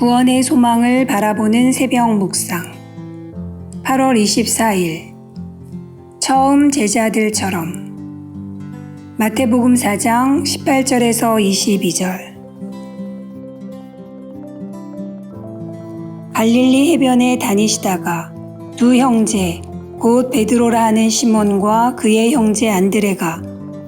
구원의 소망을 바라보는 새벽 묵상. 8월 24일. 처음 제자들처럼. 마태복음 4장 18절에서 22절. 갈릴리 해변에 다니시다가 두 형제 곧 베드로라 하는 시몬과 그의 형제 안드레가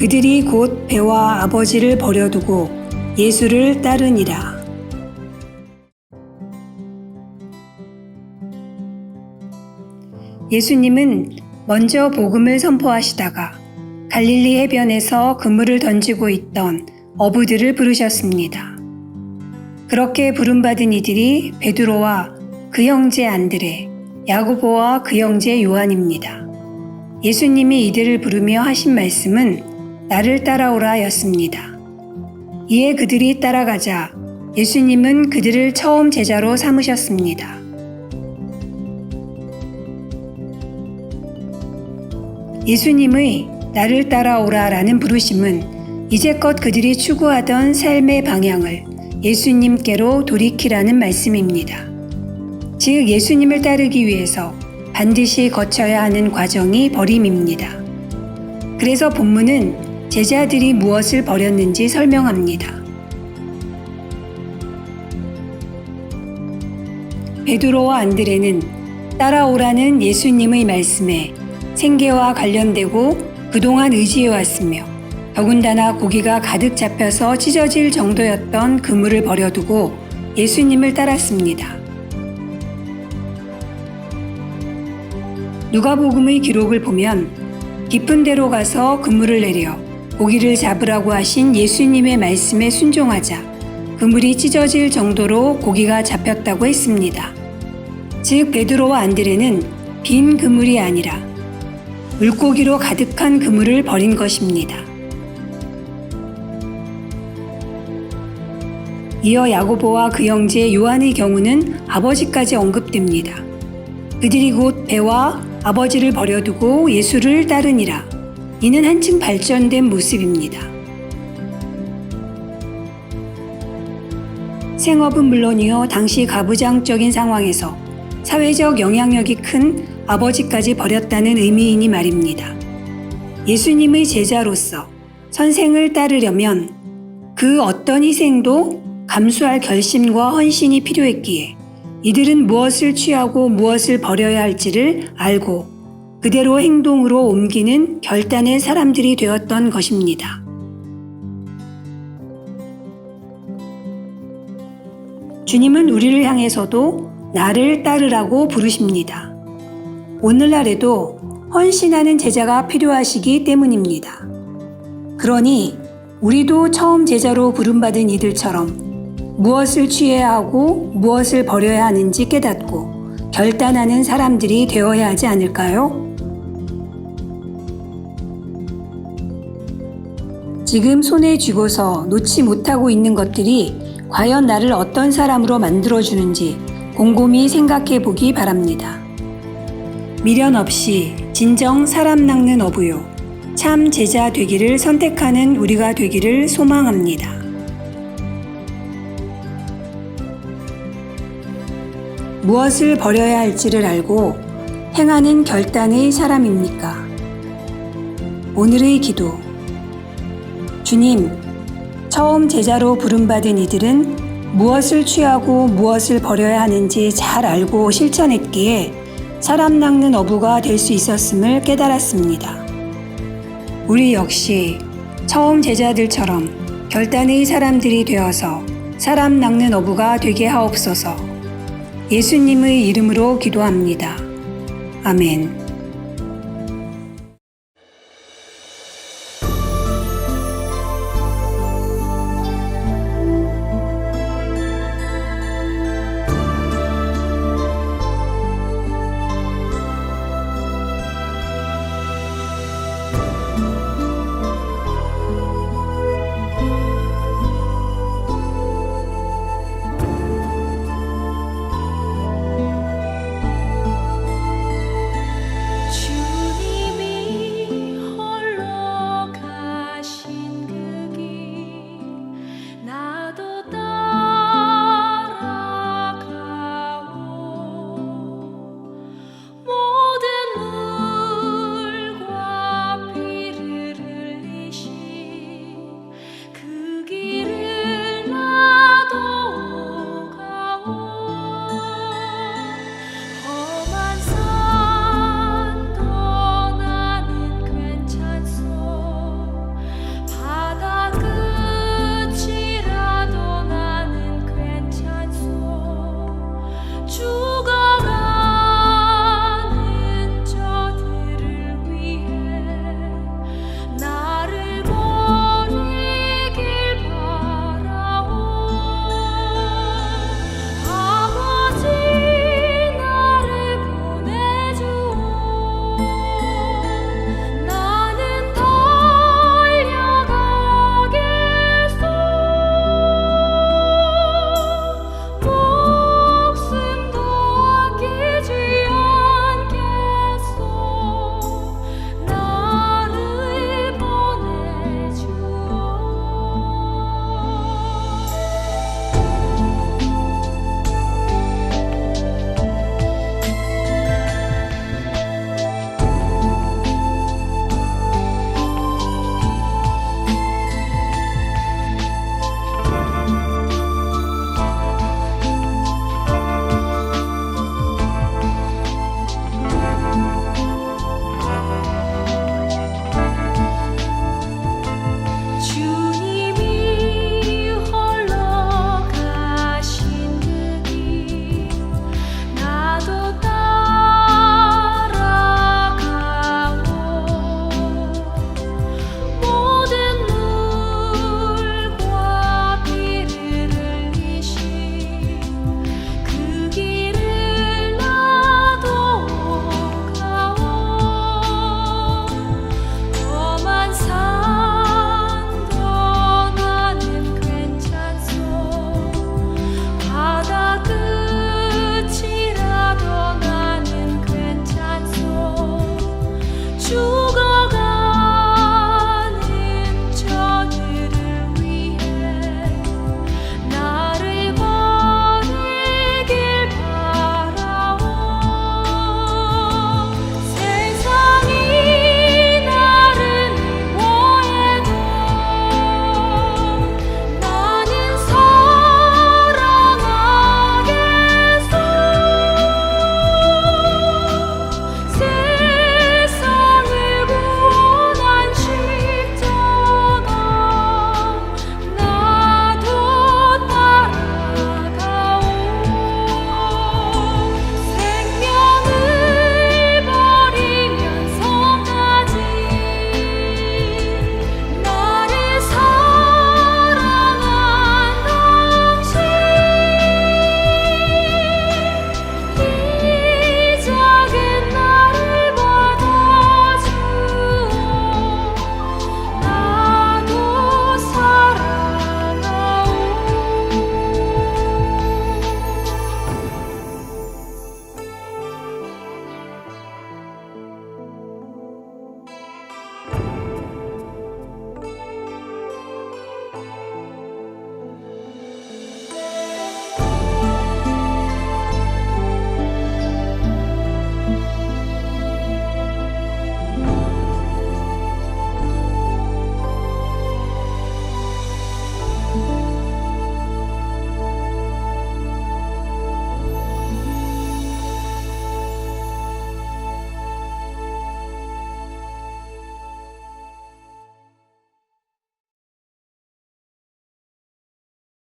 그들이 곧 배와 아버지를 버려두고 예수를 따르니라. 예수님은 먼저 복음을 선포하시다가 갈릴리 해변에서 그물을 던지고 있던 어부들을 부르셨습니다. 그렇게 부름받은 이들이 베드로와 그 형제 안드레, 야고보와 그 형제 요한입니다. 예수님이 이들을 부르며 하신 말씀은 나를 따라오라 였습니다. 이에 그들이 따라가자 예수님은 그들을 처음 제자로 삼으셨습니다. 예수님의 나를 따라오라 라는 부르심은 이제껏 그들이 추구하던 삶의 방향을 예수님께로 돌이키라는 말씀입니다. 즉, 예수님을 따르기 위해서 반드시 거쳐야 하는 과정이 버림입니다. 그래서 본문은 제자들이 무엇을 버렸는지 설명합니다. 베드로와 안드레는 따라오라는 예수님의 말씀에 생계와 관련되고 그동안 의지해왔으며 더군다나 고기가 가득 잡혀서 찢어질 정도였던 그물을 버려두고 예수님을 따랐습니다. 누가복음의 기록을 보면 깊은 데로 가서 그물을 내려 고기를 잡으라고 하신 예수님의 말씀에 순종하자 그물이 찢어질 정도로 고기가 잡혔다고 했습니다. 즉 베드로와 안드레는 빈 그물이 아니라 물고기로 가득한 그물을 버린 것입니다. 이어 야고보와 그 형제 요한의 경우는 아버지까지 언급됩니다. 그들이 곧 배와 아버지를 버려두고 예수를 따르니라. 이는 한층 발전된 모습입니다. 생업은 물론이요, 당시 가부장적인 상황에서 사회적 영향력이 큰 아버지까지 버렸다는 의미이니 말입니다. 예수님의 제자로서 선생을 따르려면 그 어떤 희생도 감수할 결심과 헌신이 필요했기에 이들은 무엇을 취하고 무엇을 버려야 할지를 알고 그대로 행동으로 옮기는 결단의 사람들이 되었던 것입니다. 주님은 우리를 향해서도 나를 따르라고 부르십니다. 오늘날에도 헌신하는 제자가 필요하시기 때문입니다. 그러니 우리도 처음 제자로 부름받은 이들처럼 무엇을 취해야 하고 무엇을 버려야 하는지 깨닫고 결단하는 사람들이 되어야 하지 않을까요? 지금 손에 쥐고서 놓지 못하고 있는 것들이 과연 나를 어떤 사람으로 만들어주는지 곰곰이 생각해 보기 바랍니다. 미련 없이 진정 사람 낚는 어부요. 참 제자 되기를 선택하는 우리가 되기를 소망합니다. 무엇을 버려야 할지를 알고 행하는 결단의 사람입니까? 오늘의 기도. 주님, 처음 제자로 부름받은 이들은 무엇을 취하고 무엇을 버려야 하는지 잘 알고 실천했기에 사람 낚는 어부가 될 수 있었음을 깨달았습니다. 우리 역시 처음 제자들처럼 결단의 사람들이 되어서 사람 낚는 어부가 되게 하옵소서. 예수님의 이름으로 기도합니다. 아멘.